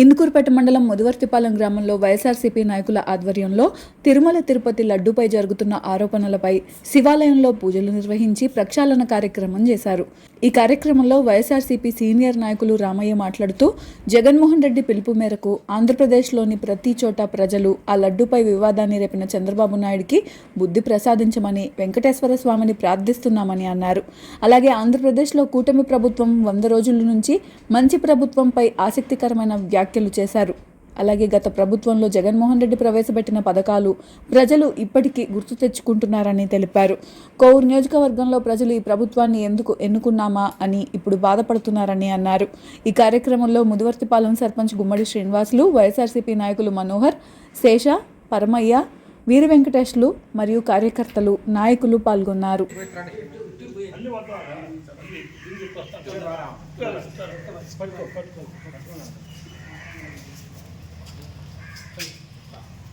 ఇందుకూరుపేట మండలం మధువర్తిపాలెం గ్రామంలో వైఎస్ఆర్సీపీ నాయకుల ఆధ్వర్యంలో తిరుమల తిరుపతి లడ్డూపై జరుగుతున్న ఆరోపణలపై శివాలయంలో పూజలు నిర్వహించి ప్రక్షాళన కార్యక్రమం చేశారు. ఈ కార్యక్రమంలో వైఎస్ఆర్సీపీ సీనియర్ నాయకులు రామయ్య మాట్లాడుతూ జగన్మోహన్ రెడ్డి పిలుపు మేరకు ఆంధ్రప్రదేశ్లోని ప్రతి చోట ప్రజలు ఆ లడ్డుపై వివాదాన్ని రేపిన చంద్రబాబు నాయుడికి బుద్ధి ప్రసాదించమని వెంకటేశ్వర స్వామిని ప్రార్థిస్తున్నామని అన్నారు. అలాగే ఆంధ్రప్రదేశ్లో కూటమి ప్రభుత్వం వంద రోజుల నుంచి మంచి ప్రభుత్వంపై ఆసక్తికరమైన వ్యాఖ్యలు చేశారు. అలాగే గత ప్రభుత్వంలో జగన్మోహన్ రెడ్డి ప్రవేశపెట్టిన పథకాలు ప్రజలు ఇప్పటికీ గుర్తు తెచ్చుకుంటున్నారని తెలిపారు. కోవూరు నియోజకవర్గంలో ప్రజలు ఈ ప్రభుత్వాన్ని ఎందుకు ఎన్నుకున్నామా అని ఇప్పుడు బాధపడుతున్నారని అన్నారు. ఈ కార్యక్రమంలో ముదివర్తిపాలెం సర్పంచ్ గుమ్మడి శ్రీనివాసులు వైఎస్ఆర్సీపీ నాయకులు మనోహర్ శేష పరమయ్య వీర వెంకటేష్లు మరియు కార్యకర్తలు నాయకులు పాల్గొన్నారు.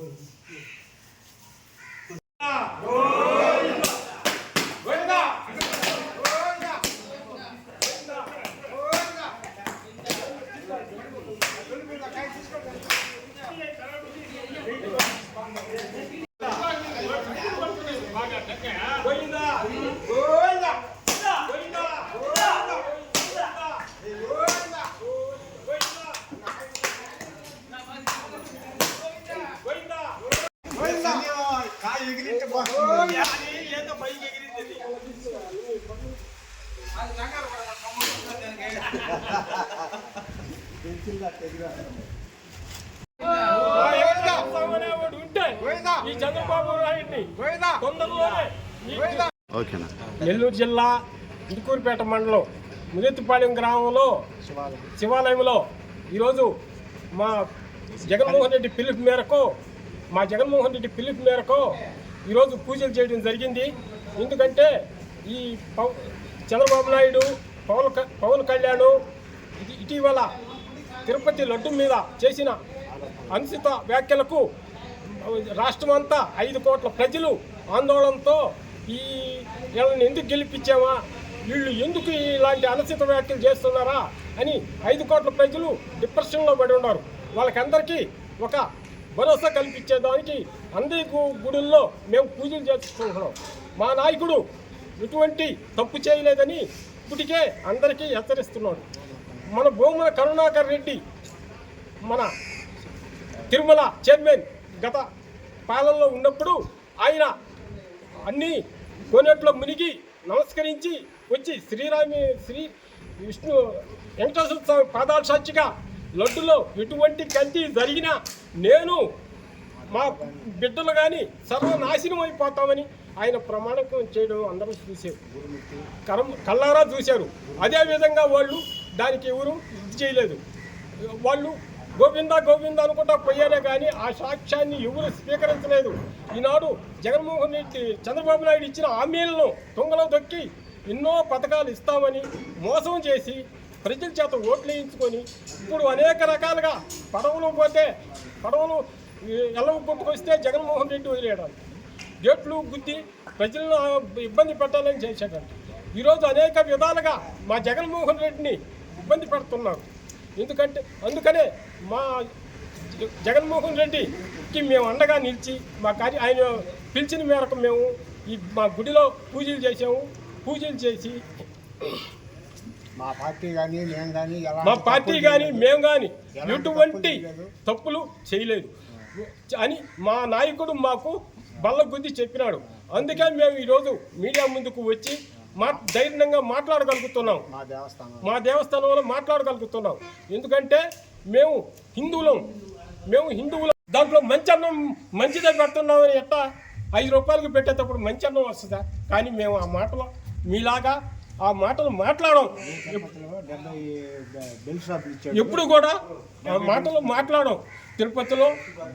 বলছি ఈ చంద్రబాబు నాయుడిని తొందరలోనే నెల్లూరు జిల్లా ఇందుకూరుపేట మండలం ముదెత్తిపాలెం గ్రామంలో శివాలయంలో ఈరోజు మా జగన్మోహన్ రెడ్డి పిలుపు మేరకు మా జగన్మోహన్ రెడ్డి పిలుపు మేరకు ఈరోజు పూజలు చేయడం జరిగింది. ఎందుకంటే ఈ పవ చంద్రబాబు నాయుడు పవన్ పవన్ కళ్యాణ్ ఇది ఇటీవల తిరుపతి లడ్డు మీద చేసిన అనుచిత వ్యాఖ్యలకు రాష్ట్రం అంతా ఐదు కోట్ల ప్రజలు ఆందోళనతో ఈ వీళ్ళని ఎందుకు గెలిపించామా? వీళ్ళు ఎందుకు ఇలాంటి అనుచిత వ్యాఖ్యలు చేస్తున్నారా అని ఐదు కోట్ల ప్రజలు డిప్రెషన్లో పడి ఉన్నారు. వాళ్ళకందరికీ ఒక భరోసా కల్పించేదానికి అందరి గుడుల్లో మేము పూజలు చేసుకుంటున్నాం మా నాయకుడు ఎటువంటి తప్పు చేయలేదని ఇప్పటికే అందరికీ హెచ్చరిస్తున్నాడు. మన భూముల కరుణాకర్ రెడ్డి మన తిరుమల చైర్మన్ గత పాలనలో ఉన్నప్పుడు ఆయన అన్ని కోనేట్లో మునిగి నమస్కరించి వచ్చి శ్రీరామి శ్రీ విష్ణు వెంకటేశ్వర స్వామి పాదాల సాక్షిగా లడ్డులో ఎటువంటి కంటి జరిగినా నేను మా బిడ్డలు కానీ సర్వనాశనం అయిపోతామని ఆయన ప్రమాణకం చేయడం అందరూ చూశారు. కరం కళ్ళారా చూశారు. అదేవిధంగా వాళ్ళు దానికి ఎవరు ఇది చేయలేదు. వాళ్ళు గోవింద గోవింద అనుకుంటా పోయారే కానీ ఆ సాక్ష్యాన్ని ఎవరు స్వీకరించలేదు. ఈనాడు జగన్మోహన్ రెడ్డి చంద్రబాబు నాయుడు ఇచ్చిన హామీలను తుంగలో దొక్కి ఎన్నో పథకాలు ఇస్తామని మోసం చేసి ప్రజల చేత ఓట్లు వేయించుకొని ఇప్పుడు అనేక రకాలుగా పడవలు పోతే పడవలు ఎల్లవ కొట్టుకొస్తే జగన్మోహన్ రెడ్డి వదిలేయడం. గేట్లు గుద్ది ప్రజలను ఇబ్బంది పెట్టాలని చేశాడు ఈరోజు అనేక విధాలుగా మా జగన్మోహన్ రెడ్డిని ఇబ్బంది పెడుతున్నారు. ఎందుకంటే అందుకనే మా జగన్మోహన్ రెడ్డికి మేము అండగా నిలిచి మా కార్య ఆయన పిలిచిన మేరకు మేము ఈ మా గుడిలో పూజలు చేసాము పూజలు చేసి మా పార్టీ కానీ మేము కానీ మా పార్టీ కానీ మేము కానీ ఎటువంటి తప్పులు చేయలేదు. అని మా నాయకుడు మాకు బల్ల గుద్ది చెప్పినాడు. అందుకే మేము ఈరోజు మీడియా ముందుకు వచ్చి మా ధైర్యంగా మాట్లాడగలుగుతున్నాం. మా దేవస్థానం మా దేవస్థానంలో మాట్లాడగలుగుతున్నాం. ఎందుకంటే మేము హిందువులం. మేము హిందువులం. దాంట్లో మంచి అన్నం మంచిదే పెడుతున్నామని ఎట్టా? ఐదు రూపాయలకు పెట్టేటప్పుడు మంచి అన్నం వస్తుందా? కానీ మేము ఆ మాటలో మీలాగా ఆ మాటలు ఇచ్చాడు ఎప్పుడు కూడా ఆ మాటలు మాట్లాడడం తిరుపతిలో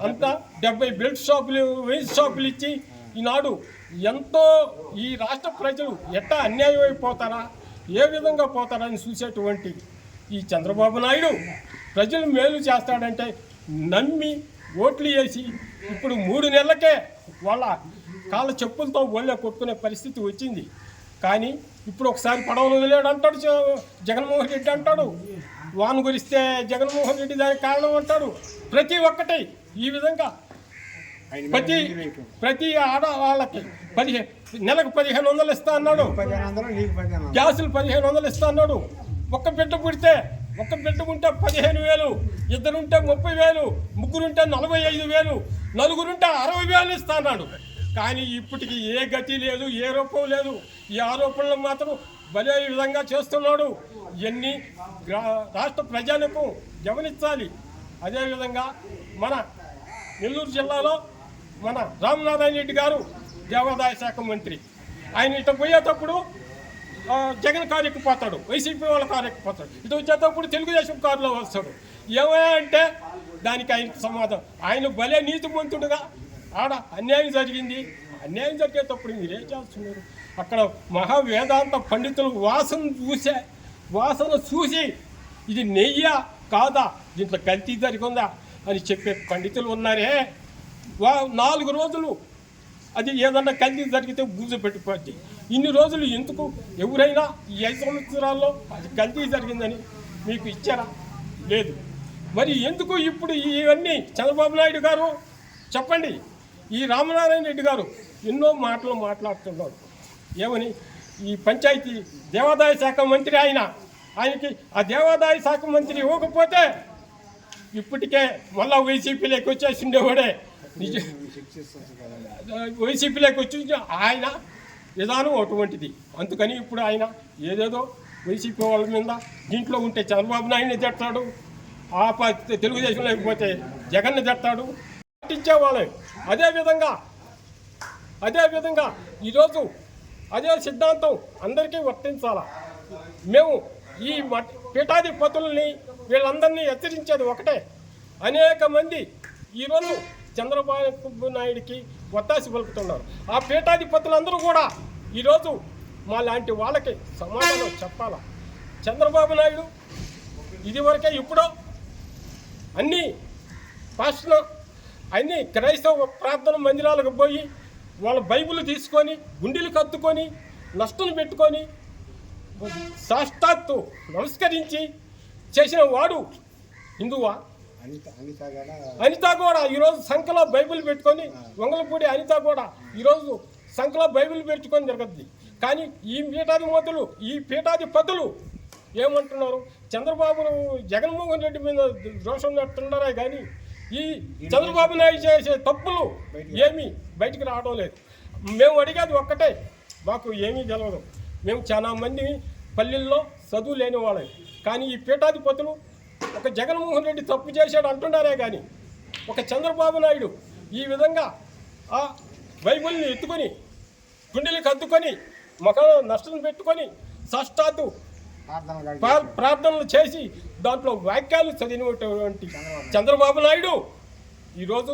అంతా డెబ్బై బెల్ట్ షాపులు వెయిట్ షాపులు ఇచ్చి ఈనాడు ఎంతో ఈ రాష్ట్ర ప్రజలు ఎట్టా అన్యాయం అయిపోతారా ఏ విధంగా పోతారా అని చూసేటువంటి ఈ చంద్రబాబు నాయుడు ప్రజలు మేలు చేస్తాడంటే నమ్మి ఓట్లు వేసి ఇప్పుడు మూడు నెలలకే వాళ్ళ కాళ్ళ చెప్పులతో ఒళ్ళే కొట్టుకునే పరిస్థితి వచ్చింది. కానీ ఇప్పుడు ఒకసారి పడవలు వదిలేడు అంటాడు జగన్మోహన్ రెడ్డి అంటాడు. వాన్ గురిస్తే జగన్మోహన్ రెడ్డి దానికి కారణం అంటాడు. ప్రతి ఒక్కటి ఈ విధంగా ప్రతి. ప్రతి ఆడవాళ్ళకి పదిహేను నెలకు పదిహేను వందలు ఇస్తా అన్నాడు. గ్యాసులు పదిహేను వందలు ఇస్తా అన్నాడు. ఒక్క బిడ్డ పుడితే ఒక్క బిడ్డ ఉంటే పదిహేను వేలు ఇద్దరుంటే ముప్పై వేలు ముగ్గురుంటే నలభై ఐదు వేలు నలుగురుంటే అరవై వేలు ఇస్తా అన్నాడు. కానీ ఇప్పటికి ఏ గతి లేదు ఏ రూపం లేదు. ఈ ఆరోపణలు మాత్రం భలే విధంగా చేస్తున్నాడు. ఇవన్నీ రాష్ట్ర ప్రజలకు గమనించాలి. అదేవిధంగా మన నెల్లూరు జిల్లాలో మన రామనారాయణ రెడ్డి గారు దేవాదాయ శాఖ మంత్రి. ఆయన ఇటు పోయేటప్పుడు జగన్ కార్యకు పోతాడు వైసీపీ వాళ్ళ కార్యకు పోతాడు. ఇటు వచ్చేటప్పుడు తెలుగుదేశం కారులో వస్తాడు. ఏమంటే అంటే దానికి ఆయన సమాధానం. ఆయన భలే నీతిమంతుడుగా. ఆడ అన్యాయం జరిగింది. అన్యాయం జరిగేటప్పుడు మీరేం చేస్తున్నారు? అక్కడ మహా వేదాంత పండితులు వాసన చూసే వాసన చూసి ఇది నెయ్య కాదా? దీంట్లో కల్తీ జరిగిందా? అని చెప్పే పండితులు ఉన్నారే. నాలుగు రోజులు అది ఏదన్నా కల్తీ జరిగితే బూజు పెట్టిపోద్ది ఇన్ని రోజులు ఎందుకు? ఎవరైనా ఈ ఐదు సంవత్సరాల్లో అది కల్తీ జరిగిందని మీకు ఇచ్చారా? లేదు. మరి ఎందుకు ఇప్పుడు ఇవన్నీ చంద్రబాబు నాయుడు గారు చెప్పండి. ఈ రామనారాయణ రెడ్డి గారు ఎన్నో మాటలు మాట్లాడుతున్నారు. ఏమని? ఈ పంచాయతీ దేవాదాయ శాఖ మంత్రి ఆయన ఆయనకి ఆ దేవాదాయ శాఖ మంత్రి ఇవ్వకపోతే ఇప్పటికే మళ్ళా వైసీపీలోకి వచ్చేసిండేవాడే. నిజ వైసీపీలోకి వచ్చి ఆయన విధానం అటువంటిది. అందుకని ఇప్పుడు ఆయన ఏదేదో వైసీపీ వాళ్ళ మీద దీంట్లో ఉంటే చంద్రబాబు నాయుడిని తిడతాడు ఆ ప- తెలుగుదేశం లేకపోతే జగన్ని తిడతాడు పట్టించే వాళ్ళే. అదేవిధంగా అదేవిధంగా ఈరోజు అదే సిద్ధాంతం అందరికీ వర్తించాల? మేము ఈ పీఠాధిపతుల్ని వీళ్ళందరినీ హెచ్చరించేది ఒకటే. అనేక మంది ఈరోజు చంద్రబాబు నాయుడికి ఒత్తాసి పలుకుతున్నారు. ఆ పీఠాధిపతులందరూ కూడా ఈరోజు మా లాంటి వాళ్ళకి సమాధానం చెప్పాలా? చంద్రబాబు నాయుడు ఇదివరకే ఇప్పుడు అన్నీ పాస్టర్ అన్ని క్రైస్తవ ప్రార్థన మందిరాలకు పోయి వాళ్ళ బైబిల్ తీసుకొని గుండెలు కత్తుకొని నష్టం పెట్టుకొని సాష్టాత్తు నమస్కరించి చేసిన వాడు హిందువా? అనిత కూడా ఈరోజు సంఖలో బైబిల్ పెట్టుకొని వంగలపూడి అనిత కూడా ఈరోజు సంఖలో బైబిల్ పెట్టుకొని జరగద్ది. కానీ ఈ పీఠాధిపతులు ఈ పీఠాధిపతులు ఏమంటున్నారు? చంద్రబాబు జగన్మోహన్ రెడ్డి మీద దోషం పెడుతున్నారే కానీ ఈ చంద్రబాబు నాయుడు చేసే తప్పులు ఏమీ బయటికి రావడం లేదు. మేము అడిగేది ఒక్కటే మాకు ఏమీ తెలియదు మేము చాలా మంది పల్లెల్లో చదువు లేని వాళ్ళం. కానీ ఈ పీఠాధిపతులు ఒక జగన్మోహన్ రెడ్డి తప్పు చేశాడు అంటున్నారే కానీ ఒక చంద్రబాబు నాయుడు ఈ విధంగా ఆ బైబిల్ని ఎత్తుకొని గుండెలకు అద్దుకొని ముఖం నష్టం పెట్టుకొని సష్టాత్తు ప్రార్థనలు చేసి దాంట్లో వాక్యాలు చదివినటువంటి చంద్రబాబు. నాయుడు ఈరోజు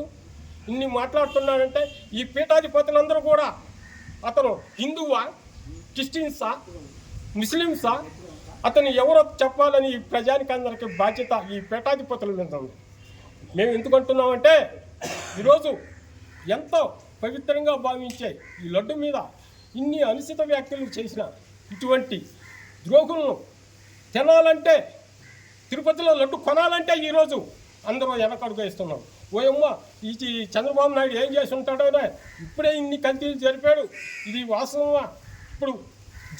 ఇన్ని మాట్లాడుతున్నాడంటే ఈ పీఠాధిపతులందరూ కూడా అతను హిందువా క్రిస్టియన్సా ముస్లిమ్సా అతను ఎవరో చెప్పాలని ఈ ప్రజానికి అందరికీ బాధ్యత ఈ పీఠాధిపతుల మీద ఉంది. మేము ఎందుకు అంటున్నామంటే ఈరోజు ఎంతో పవిత్రంగా భావించే ఈ లడ్డు మీద ఇన్ని అనుచిత వ్యాఖ్యలు చేసిన ఇటువంటి ద్రోహులను తినాలంటే తిరుపతిలో లడ్డు కొనాలంటే ఈరోజు అందరూ వెనకడుగు వేస్తున్నాం. ఓయమ్మ ఈ ఈ చంద్రబాబు నాయుడు ఏం చేసి ఉంటాడోనే ఇప్పుడే ఇన్ని కల్తీలు జరిపాడు. ఇది వాస్తవమా? ఇప్పుడు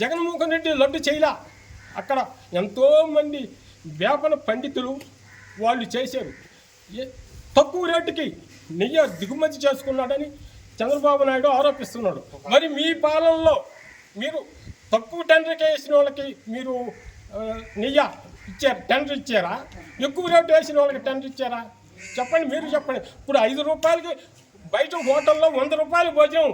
జగన్మోహన్ రెడ్డి లడ్డు చేయలా? అక్కడ ఎంతోమంది వేపన పండితులు వాళ్ళు చేశారు. తక్కువ రేటుకి నెయ్యి దిగుమతి చేసుకున్నాడని చంద్రబాబు నాయుడు ఆరోపిస్తున్నాడు. మరి మీ పాలనలో మీరు తక్కువ టెండర్కి వేసిన వాళ్ళకి మీరు నెయ్యి ఇచ్చారు టెండర్ ఇచ్చారా? ఎక్కువ రేటు వేసిన వాళ్ళకి టెండర్ ఇచ్చారా? చెప్పండి మీరు చెప్పండి. ఇప్పుడు ఐదు రూపాయలకి బయట హోటల్లో వంద రూపాయలు భోజనం